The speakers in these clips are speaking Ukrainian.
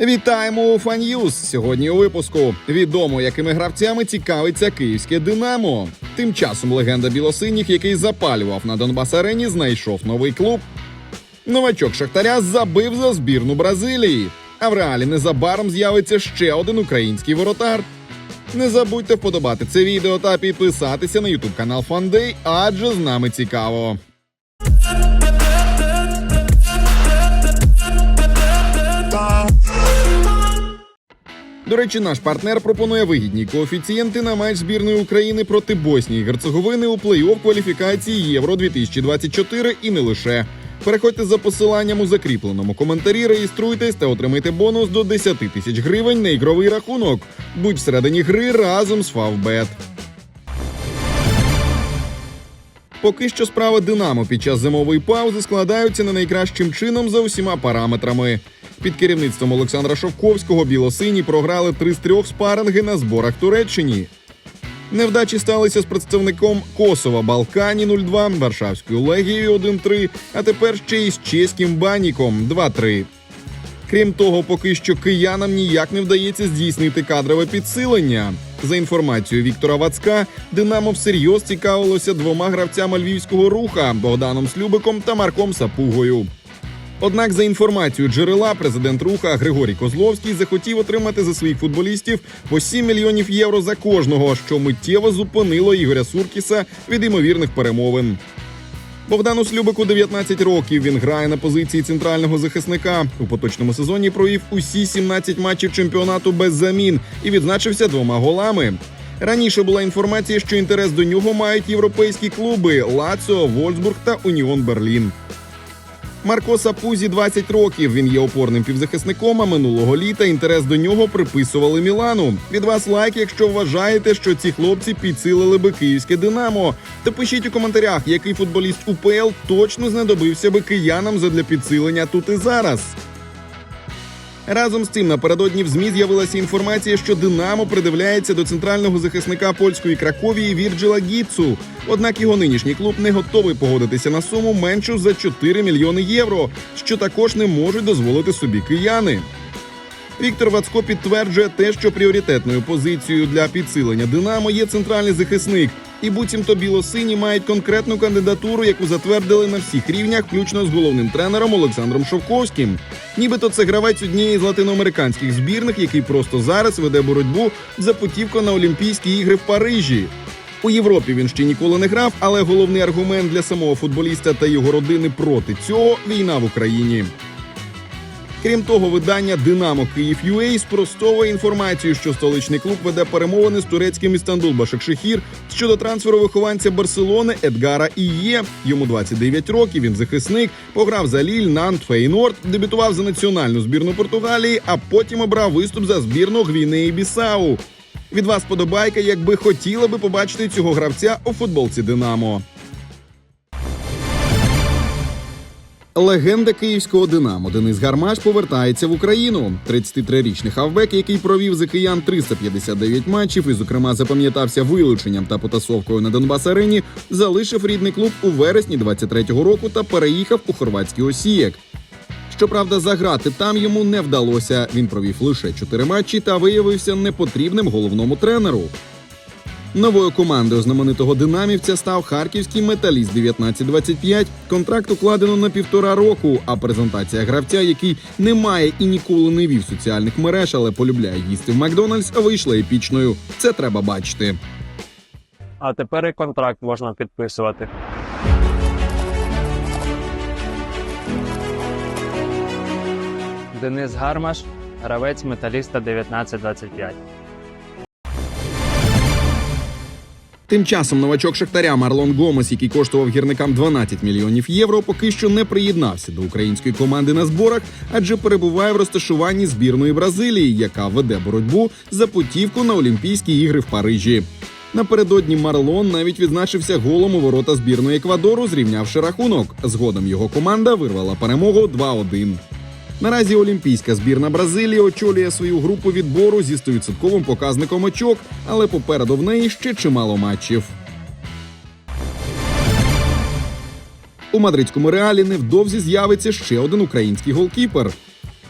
Вітаємо у Фан'юз. Сьогодні у випуску відомо, якими гравцями цікавиться київське Динамо. Тим часом легенда білосиніх, який запалював на Донбас арені, знайшов новий клуб. Новачок Шахтаря забив за збірну Бразилії. А в реалі незабаром з'явиться ще один український воротар. Не забудьте вподобати це відео та підписатися на ютуб канал Фандей, адже з нами цікаво. До речі, наш партнер пропонує вигідні коефіцієнти на матч збірної України проти Боснії і Герцеговини у плей-офф кваліфікації Євро 2024 і не лише. Переходьте за посиланням у закріпленому коментарі, реєструйтесь та отримайте бонус до 10 тисяч гривень на ігровий рахунок. Будь всередині гри разом з Фавбет. Поки що справи Динамо під час зимової паузи складаються не найкращим чином за усіма параметрами. Під керівництвом Олександра Шовковського білосині програли три з трьох спаринги на зборах Туреччині. Невдачі сталися з представником Косова Балкані 0-2, Варшавською легією 1-3, а тепер ще й з чеським баніком 2-3. Крім того, поки що киянам ніяк не вдається здійснити кадрове підсилення. За інформацією Віктора Вацка, Динамо всерйоз цікавилося двома гравцями львівського руха Богданом Слюбиком та Марком Сапугою. Однак, за інформацією джерела, президент руха Григорій Козловський захотів отримати за своїх футболістів по 7 мільйонів євро за кожного, що миттєво зупинило Ігоря Суркіса від ймовірних перемовин. Богдану Слюбику 19 років. Він грає на позиції центрального захисника. У поточному сезоні провів усі 17 матчів чемпіонату без замін і відзначився двома голами. Раніше була інформація, що інтерес до нього мають європейські клуби Лаціо, Вольсбург та Уніон Берлін. Марко Сапузі 20 років. Він є опорним півзахисником. А минулого літа інтерес до нього приписували Мілану. Від вас лайк, якщо вважаєте, що ці хлопці підсилили би київське Динамо. Та пишіть у коментарях, який футболіст УПЛ точно знадобився би киянам задля підсилення тут і зараз. Разом з цим напередодні в змі з'явилася інформація, що Динамо придивляється до центрального захисника польської Краковії Вірджила Гіцу. Однак його нинішній клуб не готовий погодитися на суму меншу за 4 мільйони євро, що також не можуть дозволити собі кияни. Віктор Вацко підтверджує те, що пріоритетною позицією для підсилення Динамо є центральний захисник, і буцімто білосині мають конкретну кандидатуру, яку затвердили на всіх рівнях, включно з головним тренером Олександром Шовковським. Нібито це гравець однієї з латиноамериканських збірних, який просто зараз веде боротьбу за путівку на Олімпійські ігри в Парижі. У Європі він ще ніколи не грав, але головний аргумент для самого футболіста та його родини проти цього війна в Україні. Крім того, видання Динамо Київ UA спростовує інформацію, що столичний клуб веде перемовини з турецьким Істанбул Башакшехір щодо трансферу вихованця Барселони Едгара Іє. Йому 29 років. Він захисник, пограв за Ліль, Нант, Фейнорд, дебютував за національну збірну Португалії, а потім обрав виступ за збірну Гвінеї Бісау. Від вас подобайка, якби хотіли би побачити цього гравця у футболці Динамо. Легенда київського Динамо Денис Гармаш повертається в Україну. 33-річний хавбек, який провів за киян 359 матчів і, зокрема, запам'ятався вилученням та потасовкою на Донбас арені, залишив рідний клуб у вересні 23-го року та переїхав у хорватський осієк. Щоправда, заграти там йому не вдалося. Він провів лише 4 матчі та виявився непотрібним головному тренеру. Новою командою знаменитого динамівця став харківський металіст 1925. Контракт укладено на півтора року. А презентація гравця, який не має і ніколи не вів соціальних мереж, але полюбляє їсти в Макдональдс, вийшла епічною. Це треба бачити. А тепер і контракт можна підписувати. Денис Гармаш, гравець металіста 1925. Тим часом новачок Шахтаря Марлон Гомес, який коштував гірникам 12 мільйонів євро, поки що не приєднався до української команди на зборах, адже перебуває в розташуванні збірної Бразилії, яка веде боротьбу за путівку на Олімпійські ігри в Парижі. Напередодні Марлон навіть відзначився голом у ворота збірної Еквадору, зрівнявши рахунок. Згодом його команда вирвала перемогу 2-1. Наразі олімпійська збірна Бразилії очолює свою групу відбору зі 100% показником очок, але попереду в неї ще чимало матчів. У мадридському реалі невдовзі з'явиться ще один український голкіпер.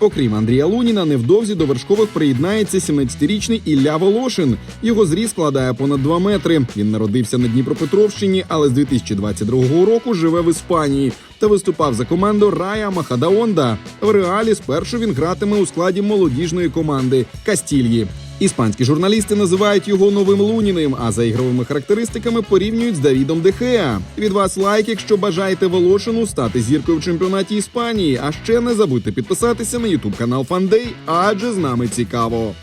Окрім Андрія Луніна, невдовзі до вершкових приєднається 17-річний Ілля Волошин. Його зріст складає понад 2 метри. Він народився на Дніпропетровщині, але з 2022 року живе в Іспанії та виступав за команду Рая Махадаонда. В реалі спершу він гратиме у складі молодіжної команди Кастільї. Іспанські журналісти називають його новим Луніним, а за ігровими характеристиками порівнюють з Давідом Дехеа. Від вас лайк, якщо бажаєте Волошину стати зіркою в чемпіонаті Іспанії. А ще не забудьте підписатися на ютуб канал Фандей, адже з нами цікаво.